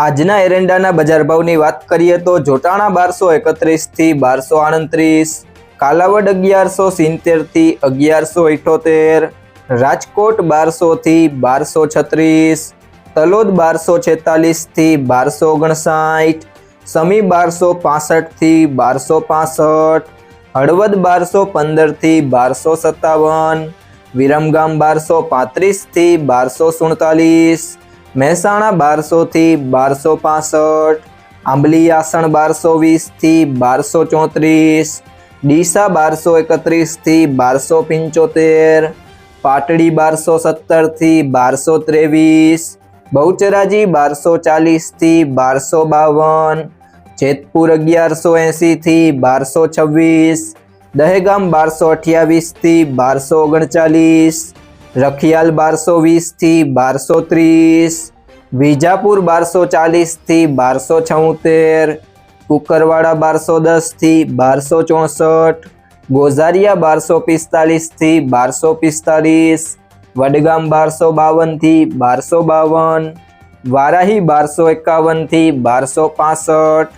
આજના એરંડાના બજાર ભાવની વાત કરીએ તો જોટાણા બારસો એકત્રીસથી બારસો આડત્રીસ કાલાવડ અગિયારસો સિત્તેરથી અગિયારસો ઇઠોતેર, રાજકોટ બારસોથી બારસો છત્રીસ, તલોદ બારસો છેતાલીસથી બારસો ઓગણસાઠ, સમી બારસો પાસઠથી બારસો પાસઠ, હળવદ બારસો પંદરથી બારસો સત્તાવન, વિરમગામ બારસો પાંત્રીસથી બારસો સુડતાલીસ મહેસાણા બારસોથી બારસો પાસઠ, આંબલી આસણ બારસો વીસથી બારસો ચોત્રીસ, ડીસા બારસો એકત્રીસથી બારસો પંચોતેર, પાટડી બારસો સત્તરથી બારસો ત્રેવીસ, બહુચરાજી બારસો ચાલીસથી બારસો બાવન, જેતપુર અગિયારસો એંસીથી બારસો છવ્વીસ, દહેગામ બારસો અઠ્યાવીસથી બારસો ઓગણચાલીસ રખિયાલ બારસો વીસથી બારસો ત્રીસ વિજાપુર બારસો ચાલીસથી બારસો છોતેર, કુકરવાડા બારસો દસથી બારસો ચોસઠ, ગોઝારિયા બારસો પિસ્તાલીસથી બારસો પિસ્તાલીસ, વડગામ બારસો બાવનથી બારસો બાવન, વારાહી બારસો એકાવનથી બારસો પાસઠ,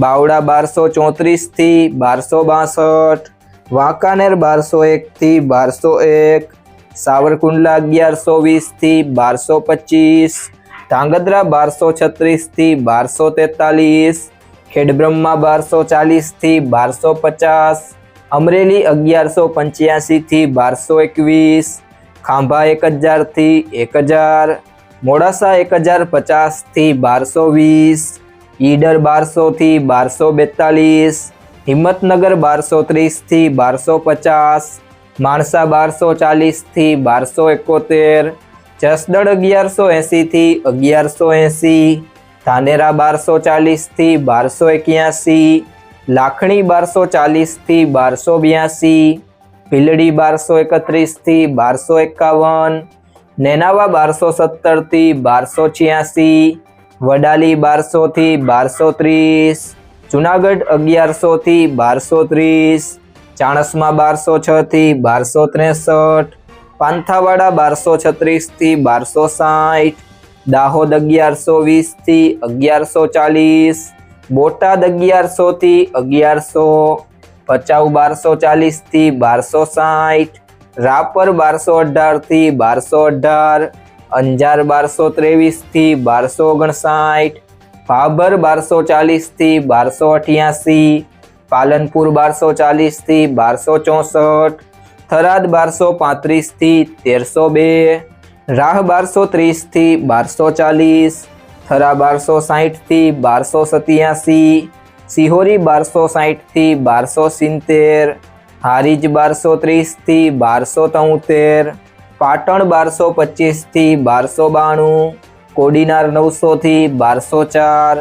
બાવડા બારસો ચોત્રીસથી બારસો બાસઠ, વાંકાનેર બારસો એકથી બારસો એક સાવરકુંડલા અગિયારસો વીસથી બારસો પચીસ ધાંગધ્રા બારસો છત્રીસથી બારસો તેતાલીસ ખેડબ્રહ્મા બારસો ચાલીસથી બારસો પચાસ અમરેલી અગિયારસો પંચ્યાસીથી બારસો એકવીસ ખાંભા એક હજારથી એક હજાર મોડાસા એક હજાર પચાસથી બારસો વીસ ઈડર બારસોથી બારસો બેતાલીસ હિંમતનગર બારસો ત્રીસથી બારસો પચાસ માણસા બારસો ચાલીસથી બારસો એકોતેર જસદળ અગિયારસો એંસીથી અગિયારસો એંસી ધાનેરા બારસો ચાલીસથી બારસો એક્યાસી, લાખણી બારસો ચાલીસથી બારસો બ્યાસી, ભીલડી બારસો એકત્રીસથી બારસો એકાવન, નેનાવા બારસો સત્તરથી બારસો છ્યાસી, વડાલી બારસોથી બારસો ત્રીસ, જુનાગઢ અગિયારસોથી બારસો ત્રીસ ચાણસમા બારસો છથી બારસો ત્રેસઠ, પાંથાવાડા બારસો છત્રીસથી બારસો સાઠ, દાહોદ અગિયારસો વીસથી અગિયારસો ચાલીસ, બોટાદ અગિયારસોથી અગિયારસો, ભચાઉ બારસો ચાલીસથી બારસો સાઠ, રાપર બારસો અઢારથી બારસો અઢાર, અંજાર બારસો ત્રેવીસથી બારસો ઓગણસાઠ, ભાભર બારસો ચાલીસથી બારસો અઠ્યાસી પાલનપુર બારસો ચાલીસથી બારસો ચોસઠ, થરાદ બારસો પાંત્રીસથી તેરસો બે, રાહ બારસો ત્રીસથી બારસો ચાલીસ, થરા બારસો સાહીઠથી બારસો સત્યાસી, સિહોરી બારસો સાહીઠથી બારસો સિત્તેર, હારીજ બારસો ત્રીસથી બારસો તોતેર, પાટણ બારસો પચીસથી બારસો બાણું, કોડીનાર નવસોથી બારસો ચાર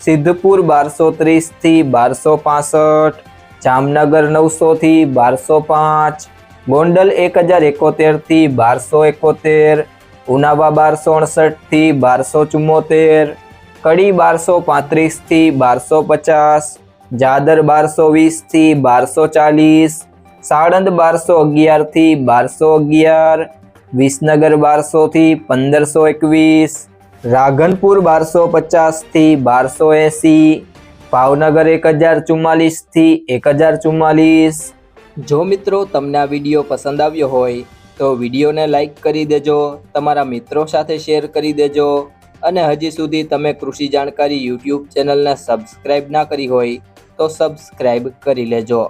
સિદ્ધપુર બારસો ત્રીસથી બારસો પાસઠ જામનગર નવસોથી બારસો પાંચ ગોંડલ એક હજાર એકોતેરથી બારસો એકોતેર ઉનાવા બારસો અડસઠથી બારસો ચુમ્મોતેર કડી બારસો પાંત્રીસથી બારસો પચાસ જાદર બારસો વીસથી બારસો ચાલીસ સાણંદ બારસો અગિયારથી બારસો અગિયાર વિસનગર બારસોથી પંદરસો એકવીસ રાધનપુર બારસો પચાસથી બારસો એંસી, ભાવનગર એક હજાર ચુમ્માલીસથી એક હજાર ચુમ્માલીસ. જો મિત્રો તમને આ વીડિયો પસંદ આવ્યો હોય, તો વિડીયોને લાઈક કરી દેજો, તમારા મિત્રો સાથે શેર કરી દેજો, અને હજી સુધી તમે કૃષિ જાણકારી યુટ્યુબ ચેનલને સબસ્ક્રાઈબ ના કરી હોય, તો સબસ્ક્રાઈબ કરી લેજો.